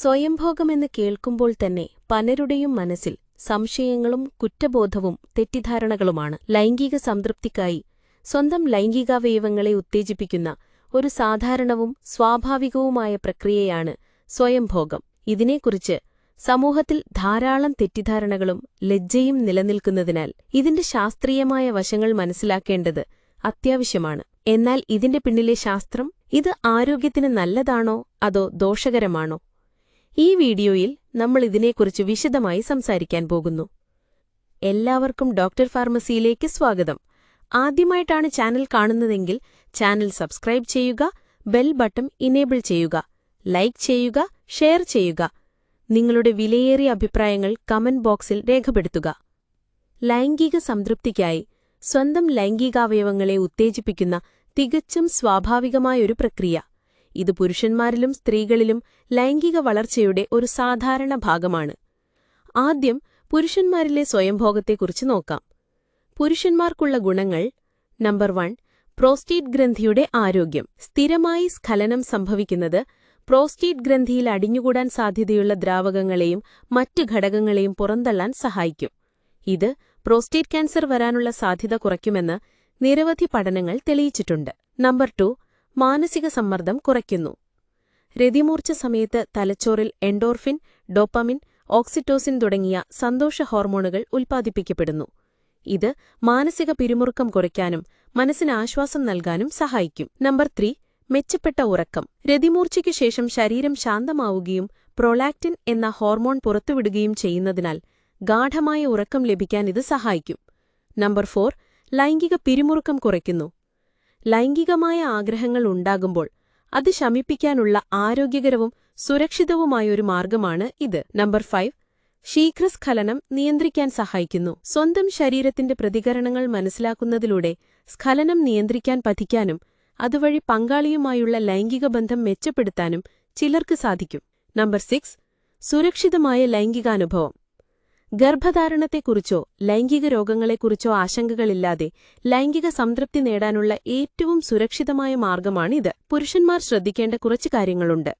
സ്വയംഭോഗമെന്ന് കേൾക്കുമ്പോൾ തന്നെ പലരുടെയും മനസ്സിൽ സംശയങ്ങളും കുറ്റബോധവും തെറ്റിദ്ധാരണകളുമാണ്. ലൈംഗിക സംതൃപ്തിക്കായി സ്വന്തം ലൈംഗികാവയവങ്ങളെ ഉത്തേജിപ്പിക്കുന്ന ഒരു സാധാരണവും സ്വാഭാവികവുമായ പ്രക്രിയയാണ് സ്വയംഭോഗം. ഇതിനെക്കുറിച്ച് സമൂഹത്തിൽ ധാരാളം തെറ്റിദ്ധാരണകളും ലജ്ജയും നിലനിൽക്കുന്നതിനാൽ ഇതിന്റെ ശാസ്ത്രീയമായ വശങ്ങൾ മനസ്സിലാക്കേണ്ടത് അത്യാവശ്യമാണ്. എന്നാൽ ഇതിന്റെ പിന്നിലെ ശാസ്ത്രം ഇത് ആരോഗ്യത്തിന് നല്ലതാണോ അതോ ദോഷകരമാണോ? ഈ വീഡിയോയിൽ നമ്മൾ ഇതിനെക്കുറിച്ച് വിശദമായി സംസാരിക്കാൻ പോകുന്നു. എല്ലാവർക്കും ഡോക്ടർ ഫാർമസിയിലേക്ക് സ്വാഗതം. ആദ്യമായിട്ടാണ് ചാനൽ കാണുന്നതെങ്കിൽ ചാനൽ സബ്സ്ക്രൈബ് ചെയ്യുക ബെൽ ബട്ടൺ ഇനേബിൾ ചെയ്യുക ലൈക്ക് ചെയ്യുക ഷെയർ ചെയ്യുക. നിങ്ങളുടെ വിലയേറിയ അഭിപ്രായങ്ങൾ കമന്റ് ബോക്സിൽ രേഖപ്പെടുത്തുക. ലൈംഗിക സംതൃപ്തിക്കായി സ്വന്തം ലൈംഗികാവയവങ്ങളെ ഉത്തേജിപ്പിക്കുന്ന തികച്ചും സ്വാഭാവികമായൊരു പ്രക്രിയ. ഇത് പുരുഷന്മാരിലും സ്ത്രീകളിലും ലൈംഗിക വളർച്ചയുടെ ഒരു സാധാരണ ഭാഗമാണ്. ആദ്യം പുരുഷന്മാരിലെ സ്വയംഭോഗത്തെക്കുറിച്ച് നോക്കാം. പുരുഷന്മാർക്കുള്ള ഗുണങ്ങൾ നമ്പർ വൺ പ്രോസ്റ്റേറ്റ് ഗ്രന്ഥിയുടെ ആരോഗ്യം. സ്ഥിരമായി സ്ഖലനം സംഭവിക്കുന്നത് പ്രോസ്റ്റേറ്റ് ഗ്രന്ഥിയിൽ അടിഞ്ഞുകൂടാൻ സാധ്യതയുള്ള ദ്രാവകങ്ങളെയും മറ്റ് ഘടകങ്ങളെയും പുറന്തള്ളാൻ സഹായിക്കും. ഇത് പ്രോസ്റ്റേറ്റ് ക്യാൻസർ വരാനുള്ള സാധ്യത കുറയ്ക്കുമെന്ന് നിരവധി പഠനങ്ങൾ തെളിയിച്ചിട്ടുണ്ട്. നമ്പർ ടു മാനസിക സമ്മർദ്ദം കുറയ്ക്കുന്നു. രതിമൂർച്ച സമയത്ത് തലച്ചോറിൽ എൻഡോർഫിൻ ഡോപ്പമിൻ ഓക്സിറ്റോസിൻ തുടങ്ങിയ സന്തോഷ ഹോർമോണുകൾ ഉൽപ്പാദിപ്പിക്കപ്പെടുന്നു. ഇത് മാനസിക പിരിമുറുക്കം കുറയ്ക്കാനും മനസ്സിന് ആശ്വാസം നൽകാനും സഹായിക്കും. നമ്പർ ത്രീ മെച്ചപ്പെട്ട ഉറക്കം. രതിമൂർച്ചയ്ക്കു ശേഷം ശരീരം ശാന്തമാവുകയും പ്രൊലാക്റ്റിൻ എന്ന ഹോർമോൺ പുറത്തുവിടുകയും ചെയ്യുന്നതിനാൽ ഗാഠമായ ഉറക്കം ലഭിക്കാൻ ഇത് സഹായിക്കും. നമ്പർ ഫോർ ലൈംഗിക പിരിമുറുക്കം കുറയ്ക്കുന്നു. ലൈംഗികമായ ആഗ്രഹങ്ങൾ ഉണ്ടാകുമ്പോൾ അത് ശമിപ്പിക്കാനുള്ള ആരോഗ്യകരവും സുരക്ഷിതവുമായൊരു മാർഗമാണ് ഇത്. Number five. ശീഘ്രസ്ഖലനം നിയന്ത്രിക്കാൻ സഹായിക്കുന്നു. സ്വന്തം ശരീരത്തിന്റെ പ്രതികരണങ്ങൾ മനസ്സിലാക്കുന്നതിലൂടെ സ്ഖലനം നിയന്ത്രിക്കാൻ പഠിക്കാനും അതുവഴി പങ്കാളിയുമായുള്ള ലൈംഗിക ബന്ധം മെച്ചപ്പെടുത്താനും ചിലർക്ക് സാധിക്കും. Number six. സുരക്ഷിതമായ ലൈംഗികാനുഭവം. ഗർഭധാരണത്തെക്കുറിച്ചോ ലൈംഗിക രോഗങ്ങളെക്കുറിച്ചോ ആശങ്കകളില്ലാതെ ലൈംഗിക സംതൃപ്തി നേടാനുള്ള ഏറ്റവും സുരക്ഷിതമായ മാർഗമാണിത്. പുരുഷന്മാർ ശ്രദ്ധിക്കേണ്ട കുറച്ച് കാര്യങ്ങളുണ്ട്.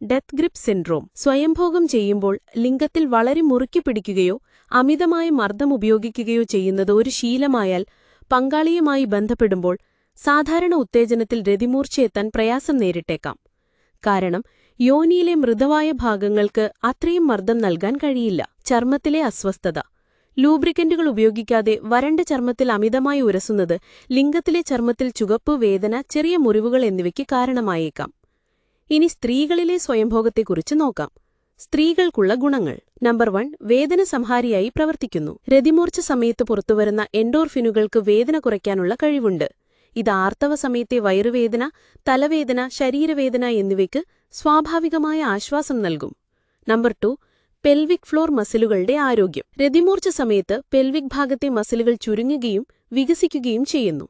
Death grip syndrome. സ്വയംഭോഗം ചെയ്യുമ്പോൾ ലിംഗത്തിൽ വളരെ മുറുക്കി പിടിക്കുകയോ അമിതമായ മർദ്ദം ഉപയോഗിക്കുകയോ ചെയ്യുന്നത് ഒരു ശീലമായാൽ പങ്കാളിയുമായി ബന്ധപ്പെടുമ്പോൾ സാധാരണ ഉത്തേജനത്തിൽ രതിമൂർച്ചയെത്താൻ പ്രയാസം നേരിട്ടേക്കാം. കാരണം യോനിയിലെ മൃദുവായ ഭാഗങ്ങൾക്ക് അത്രയും മർദ്ദം നൽകാൻ കഴിയില്ല. ചർമ്മത്തിലെ അസ്വസ്ഥത. ലൂബ്രിക്കന്റുകൾ ഉപയോഗിക്കാതെ വരണ്ട ചർമ്മത്തിൽ അമിതമായി ഉരസുന്നത് ലിംഗത്തിലെ ചർമ്മത്തിൽ ചുവപ്പ് വേദന ചെറിയ മുറിവുകൾ എന്നിവയ്ക്ക് കാരണമായേക്കാം. ഇനി സ്ത്രീകളിലെ സ്വയംഭോഗത്തെക്കുറിച്ച് നോക്കാം. സ്ത്രീകൾക്കുള്ള ഗുണങ്ങൾ. നമ്പർ വൺ വേദന സംഹാരിയായി പ്രവർത്തിക്കുന്നു. രതിമൂർച്ച സമയത്ത് പുറത്തുവരുന്ന എൻഡോർഫിനുകൾക്ക് വേദന കുറയ്ക്കാനുള്ള കഴിവുണ്ട്. ഇത് ആർത്തവ സമയത്തെ വയറുവേദന തലവേദന ശരീരവേദന എന്നിവയ്ക്ക് സ്വാഭാവികമായ ആശ്വാസം നൽകും. നമ്പർ ടു പെൽവിക് ഫ്ലോർ മസിലുകളുടെ ആരോഗ്യം. രതിമൂർച്ച സമയത്ത് പെൽവിക് ഭാഗത്തെ മസിലുകൾ ചുരുങ്ങുകയും വികസിക്കുകയും ചെയ്യുന്നു.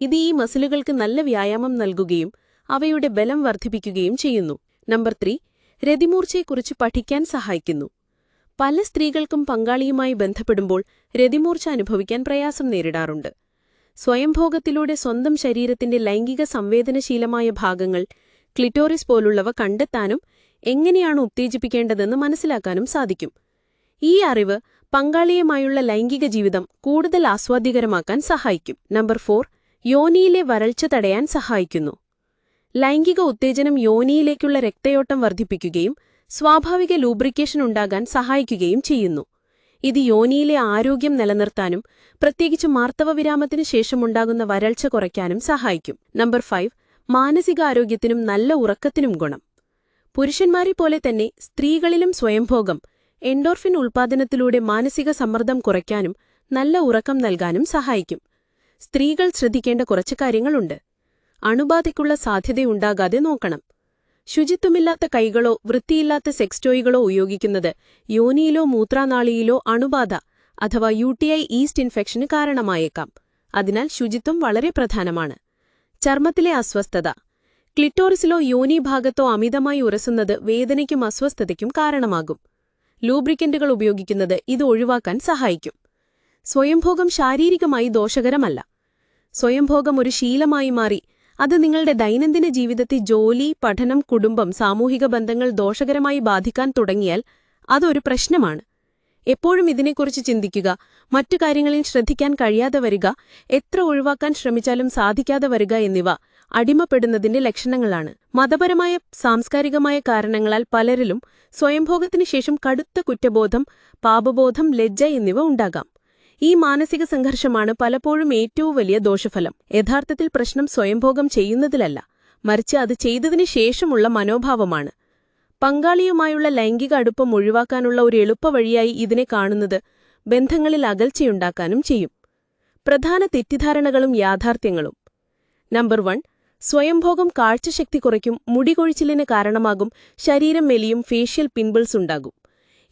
ഇത് ഈ മസിലുകൾക്ക് നല്ല വ്യായാമം നൽകുകയും അവയുടെ ബലം വർദ്ധിപ്പിക്കുകയും ചെയ്യുന്നു. നമ്പർ ത്രീ രതിമൂർച്ചയെക്കുറിച്ച് പഠിക്കാൻ സഹായിക്കുന്നു. പല സ്ത്രീകൾക്കും പങ്കാളിയുമായി ബന്ധപ്പെടുമ്പോൾ രതിമൂർച്ച അനുഭവിക്കാൻ പ്രയാസം നേരിടാറുണ്ട്. സ്വയംഭോഗത്തിലൂടെ സ്വന്തം ശരീരത്തിന്റെ ലൈംഗിക സംവേദനശീലമായ ഭാഗങ്ങൾ ക്ലിറ്റോറിസ് പോലുള്ളവ കണ്ടെത്താനും എങ്ങനെയാണ് ഉത്തേജിപ്പിക്കേണ്ടതെന്ന് മനസ്സിലാക്കാനും സാധിക്കും. ഈ അറിവ് പങ്കാളിയുമായുള്ള ലൈംഗിക ജീവിതം കൂടുതൽ ആസ്വാദ്യകരമാക്കാൻ സഹായിക്കും. നമ്പർ ഫോർ യോനിയിലെ വരൾച്ച തടയാൻ സഹായിക്കുന്നു. ലൈംഗിക ഉത്തേജനം യോനിയിലേക്കുള്ള രക്തയോട്ടം വർദ്ധിപ്പിക്കുകയും സ്വാഭാവിക ലൂബ്രിക്കേഷൻ ഉണ്ടാകാൻ സഹായിക്കുകയും ചെയ്യുന്നു. ഇത് യോനിയിലെ ആരോഗ്യം നിലനിർത്താനും പ്രത്യേകിച്ച് മാർത്തവവിരാമത്തിനു ശേഷമുണ്ടാകുന്ന വരൾച്ച കുറയ്ക്കാനും സഹായിക്കും. നമ്പർ ഫൈവ് മാനസികാരോഗ്യത്തിനും നല്ല ഉറക്കത്തിനും ഗുണം. പുരുഷന്മാരെ പോലെ തന്നെ സ്ത്രീകളിലും സ്വയംഭോഗം എൻഡോർഫിൻ ഉൽപാദനത്തിലൂടെ മാനസിക സമ്മർദ്ദം കുറയ്ക്കാനും നല്ല ഉറക്കം നൽകാനും സഹായിക്കും. സ്ത്രീകൾ ശ്രദ്ധിക്കേണ്ട കുറച്ച് കാര്യങ്ങളുണ്ട്. അണുബാധയ്ക്കുള്ള സാധ്യതയുണ്ടാകാതെ നോക്കണം. ശുചിത്വമില്ലാത്ത കൈകളോ വൃത്തിയില്ലാത്ത സെക്സ് ടോയ്കളോ ഉപയോഗിക്കുന്നത് യോനിയിലോ മൂത്രാനാളിയിലോ അണുബാധ അഥവാ യു ടി ഐ ഈസ്റ്റ് ഇൻഫെക്ഷന് കാരണമായേക്കാം. അതിനാൽ ശുചിത്വം വളരെ പ്രധാനമാണ്. ചർമ്മത്തിലെ അസ്വസ്ഥത. ക്ലിറ്റോറിസിലോ യോനി ഭാഗത്തോ അമിതമായി ഉരസുന്നത് വേദനയ്ക്കും അസ്വസ്ഥതയ്ക്കും കാരണമാകും. ലൂബ്രിക്കന്റുകൾ ഉപയോഗിക്കുന്നത് ഇത് ഒഴിവാക്കാൻ സഹായിക്കും. സ്വയംഭോഗം ശാരീരികമായി ദോഷകരമല്ല. സ്വയംഭോഗം ഒരു ശീലമായി മാറി അത് നിങ്ങളുടെ ദൈനംദിന ജീവിതത്തെ ജോലി പഠനം കുടുംബം സാമൂഹിക ബന്ധങ്ങൾ ദോഷകരമായി ബാധിക്കാൻ തുടങ്ങിയാൽ അതൊരു പ്രശ്നമാണ്. എപ്പോഴും ഇതിനെക്കുറിച്ച് ചിന്തിക്കുക മറ്റു കാര്യങ്ങളിൽ ശ്രദ്ധിക്കാൻ കഴിയാതെ വരിക എത്ര ഒഴിവാക്കാൻ ശ്രമിച്ചാലും സാധിക്കാതെ വരിക എന്നിവ അടിമപ്പെടുന്നതിന്റെ ലക്ഷണങ്ങളാണ്. മതപരമായ സാംസ്കാരികമായ കാരണങ്ങളാൽ പലരിലും സ്വയംഭോഗത്തിനു ശേഷം കടുത്ത കുറ്റബോധം പാപബോധം ലജ്ജ എന്നിവ ഉണ്ടാകാം. ഈ മാനസിക സംഘർഷമാണ് പലപ്പോഴും ഏറ്റവും വലിയ ദോഷഫലം. യഥാർത്ഥത്തിൽ പ്രശ്നം സ്വയംഭോഗം ചെയ്യുന്നതിലല്ല മറിച്ച് അത് ചെയ്തതിനു ശേഷമുള്ള മനോഭാവമാണ്. പങ്കാളിയുമായുള്ള ലൈംഗിക അടുപ്പം ഒഴിവാക്കാനുള്ള ഒരു എളുപ്പവഴിയായി ഇതിനെ കാണുന്നത് ബന്ധങ്ങളിൽ അകൽച്ചയുണ്ടാക്കാനും ചെയ്യും. പ്രധാന തെറ്റിദ്ധാരണകളും യാഥാർത്ഥ്യങ്ങളും. നമ്പർ വൺ സ്വയംഭോഗം കാഴ്ചശക്തി കുറയ്ക്കും മുടികൊഴിച്ചിലിന് കാരണമാകും ശരീരം മെലിയും ഫേഷ്യൽ പിമ്പിൾസ് ഉണ്ടാകും.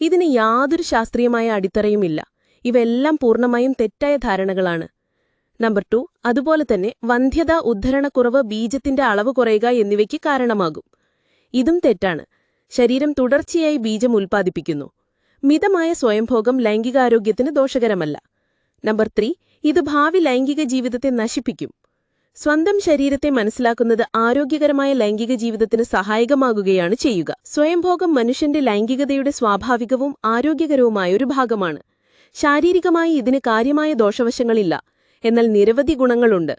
ഇതിന് യാതൊരു ശാസ്ത്രീയമായ അടിത്തറയുമില്ല. ഇവയെല്ലാം പൂർണമായും തെറ്റായ ധാരണകളാണ്. നമ്പർ ടു അതുപോലെ തന്നെ വന്ധ്യത ഉദ്ധരണക്കുറവ് ബീജത്തിന്റെ അളവ് കുറയുക എന്നിവയ്ക്ക് കാരണമാകും. ഇതും തെറ്റാണ്. ശരീരം തുടർച്ചയായി ബീജം ഉൽപ്പാദിപ്പിക്കുന്നു. മിതമായ സ്വയംഭോഗം ലൈംഗികാരോഗ്യത്തിന് ദോഷകരമല്ല. നമ്പർ ത്രീ ഇത് ഭാവി ലൈംഗിക ജീവിതത്തെ നശിപ്പിക്കും. സ്വന്തം ശരീരത്തെ മനസ്സിലാക്കുന്നത് ആരോഗ്യകരമായ ലൈംഗിക ജീവിതത്തിന് സഹായകമാകുകയാണ് ചെയ്യുക. സ്വയംഭോഗം മനുഷ്യന്റെ ലൈംഗികതയുടെ സ്വാഭാവികവും ആരോഗ്യകരവുമായ ഒരു ഭാഗമാണ്. ശാരീരികമായി ഇതിന് കാര്യമായ ദോഷവശങ്ങളില്ല. എന്നാൽ നിരവധി ഗുണങ്ങളുണ്ട്.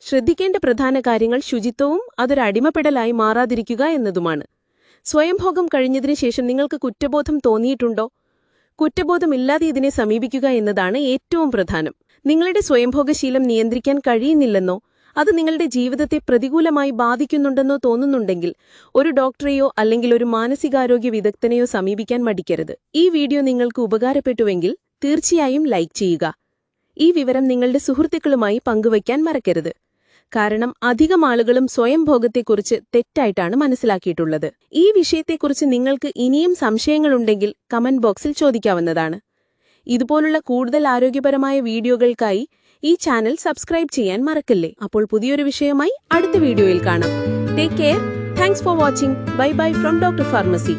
ശ്രദ്ധിക്കേണ്ട പ്രധാന കാര്യങ്ങൾ ശുചിത്വവും അതൊരടിമപ്പെടലായി മാറാതിരിക്കുക എന്നതുമാണ്. സ്വയംഭോഗം കഴിഞ്ഞതിന് ശേഷം നിങ്ങൾക്ക് കുറ്റബോധം തോന്നിയിട്ടുണ്ടോ? കുറ്റബോധമില്ലാതെ ഇതിനെ സമീപിക്കുക എന്നതാണ് ഏറ്റവും പ്രധാനം. നിങ്ങളുടെ സ്വയംഭോഗശീലം നിയന്ത്രിക്കാൻ കഴിയുന്നില്ലെന്നോ അത് നിങ്ങളുടെ ജീവിതത്തെ പ്രതികൂലമായി ബാധിക്കുന്നുണ്ടെന്നോ തോന്നുന്നുണ്ടെങ്കിൽ ഒരു ഡോക്ടറെയോ അല്ലെങ്കിൽ ഒരു മാനസികാരോഗ്യ വിദഗ്ധനെയോ സമീപിക്കാൻ മടിക്കരുത്. ഈ വീഡിയോ നിങ്ങൾക്ക് ഉപകാരപ്പെട്ടുവെങ്കിൽ തീർച്ചയായും ലൈക്ക് ചെയ്യുക. ഈ വിവരം നിങ്ങളുടെ സുഹൃത്തുക്കളുമായി പങ്കുവയ്ക്കാൻ മറക്കരുത്. കാരണം അധികം ആളുകളും സ്വയംഭോഗത്തെക്കുറിച്ച് തെറ്റായിട്ടാണ് മനസ്സിലാക്കിയിട്ടുള്ളത്. ഈ വിഷയത്തെക്കുറിച്ച് നിങ്ങൾക്ക് ഇനിയും സംശയങ്ങളുണ്ടെങ്കിൽ കമന്റ് ബോക്സിൽ ചോദിക്കാവുന്നതാണ്. ഇതുപോലുള്ള കൂടുതൽ ആരോഗ്യപരമായ വീഡിയോകൾക്കായി ഈ ചാനൽ സബ്സ്ക്രൈബ് ചെയ്യാൻ മറക്കല്ലേ? അപ്പോൾ പുതിയൊരു വിഷയമായി അടുത്ത വീഡിയോയിൽ കാണാം. Take care thanks for watching bye bye from doctor pharmacy